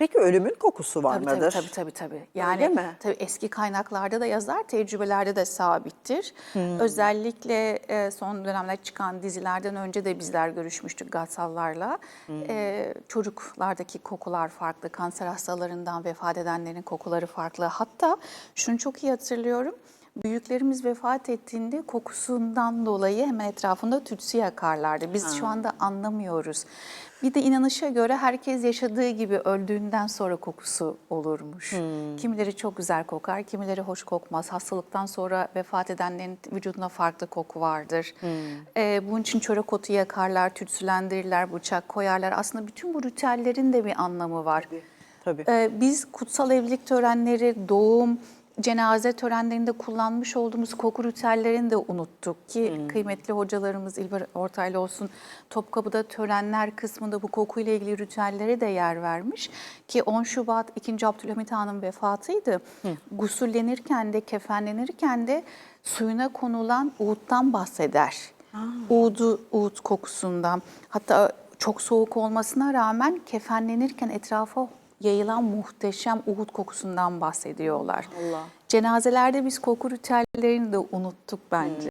Peki ölümün kokusu var Tabii mıdır? tabii tabii tabii. Yani mi? tabii eski kaynaklarda da yazar, tecrübelerde de sabittir. Özellikle e, son dönemde çıkan dizilerden önce de bizler görüşmüştük Gatsallarla. E, çocuklardaki kokular farklı, kanser hastalarından vefat edenlerin kokuları farklı. Hatta şunu çok iyi hatırlıyorum. Büyüklerimiz vefat ettiğinde kokusundan dolayı hemen etrafında tütsü yakarlardı. Biz şu anda anlamıyoruz. Bir de inanışa göre herkes yaşadığı gibi öldüğünden sonra kokusu olurmuş. Kimileri çok güzel kokar, kimileri hoş kokmaz. Hastalıktan sonra vefat edenlerin vücudunda farklı koku vardır. Ee, bunun için çörek otu yakarlar, tütsülendirirler, bıçak koyarlar. Aslında bütün bu ritüellerin de bir anlamı var. Tabii. Ee, biz kutsal evlilik törenleri, doğum, cenaze törenlerinde kullanmış olduğumuz koku ritüellerini de unuttuk ki kıymetli hocalarımız İlber Ortaylı olsun Topkapı'da törenler kısmında bu kokuyla ilgili ritüellere de yer vermiş ki 10 Şubat 2. Abdülhamit Han'ın vefatıydı. Gusüllenirken de kefenlenirken de suyuna konulan uğuttan bahseder. Uğudu, uğut kokusundan hatta çok soğuk olmasına rağmen kefenlenirken etrafa yayılan muhteşem uhud kokusundan bahsediyorlar. Allah. Cenazelerde biz koku ritüellerini de unuttuk bence.